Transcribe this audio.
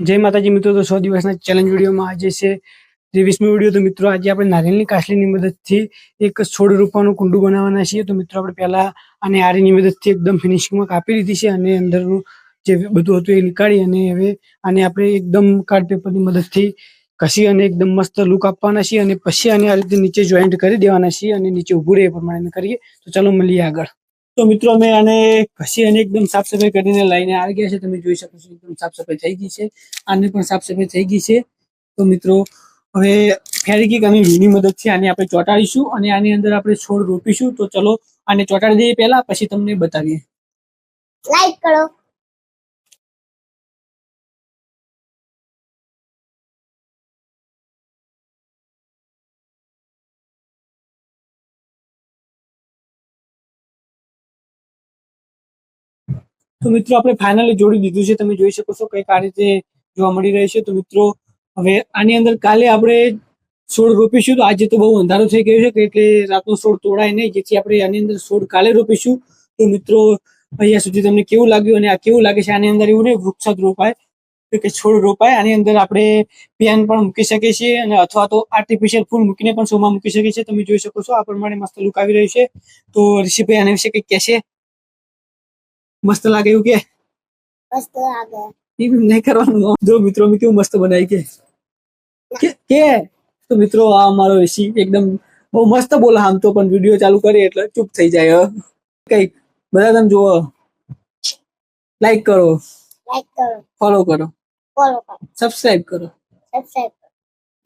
જય માતાજી મિત્રો, તો સો દિવસના ચેલેન્જ વિડીયોમાં આજે છે ત્રેવીસમી વીડિયો. તો મિત્રો, આજે આપણે નારિયેળની કાસલીની મદદથી એક છોડ રૂપાનું કુંડું બનાવવાના છીએ. તો મિત્રો, આપણે પહેલા આ આરીની મદદથી એકદમ ફિનિશિંગમાં કાપી લીધી છે અને અંદરનું જે બધું હતું એ નીકાળી અને હવે આને આપણે એકદમ કાર્ડ પેપરની મદદથી ઘસી અને એકદમ મસ્ત લુક આપવાના છીએ અને પછી આને આ રીતે નીચે જોઈન્ટ કરી દેવાના છીએ અને નીચે ઊભું રહે એ પ્રમાણે કરીએ. તો ચાલો મળીએ આગળ. તો મિત્રો, અમે આને ઘસી અને એકદમ સાફ સફાઈ કરીને લઈને આવી ગયા છે તમે જોઈ શકો છો, એકદમ સાફ સફાઈ થઈ ગઈ છે. આને પણ સાફ સફાઈ થઈ ગઈ છે. તો મિત્રો, હવે ફેરિકિક અને વીની મદદથી આને આપણે ચોંટાડીશું અને આની અંદર આપણે છોડ રોપીશું. તો ચલો, આને ચોંટાડી દઈએ પહેલા, પછી તમને બતાવીએ. લાઈક કરો. તો મિત્રો, આપણે ફાઇનલી જોડી દીધું છે. તમે જોઈ શકો છો કંઈક આ રીતે જોવા મળી રહી છે. તો મિત્રો, હવે આની અંદર કાલે આપણે છોડ રોપીશું તો આજે તો બહુ અંધારો થઈ ગયો છે કે એટલે રાતનો છોડ તોડાય નહીં. જેથી આપણે આની અંદર છોડ કાલે રોપીશું તો મિત્રો, અહીંયા સુધી તમને કેવું લાગ્યું અને આ કેવું લાગે છે? આની અંદર એવું નહીં વૃક્ષ રોપાય. કે છોડ રોપાય. આની અંદર આપણે પિયાન પણ મૂકી શકીએ છીએ અને અથવા તો આર્ટિફિશિયલ ફૂલ મૂકીને પણ શોમાં મૂકી શકીએ છીએ. તમે જોઈ શકો છો, આ પ્રમાણે મસ્ત લુક આવી રહ્યું છે. તો ઋષિભાઈ આના વિશે કંઈક કહેશે? મસ્ત લાગે એવું કે? મસ્ત લાગે. ઈ બી નહીં કરવાનું જો મિત્રો મેં કેવું મસ્ત બનાવી કે? કે- તો મિત્રો આ અમારો એસી એકદમ બહુ મસ્ત બોલે આમ તો પણ વીડિયો ચાલુ કરે એટલે ચૂપ થઈ જાય. કંઈક બધા તમે જુઓ. લાઈક કરો. લાઈક કરો. ફોલો કરો. ફોલો કરો. સબસ્ક્રાઇબ કરો. સબસ્ક્રાઇબ કરો.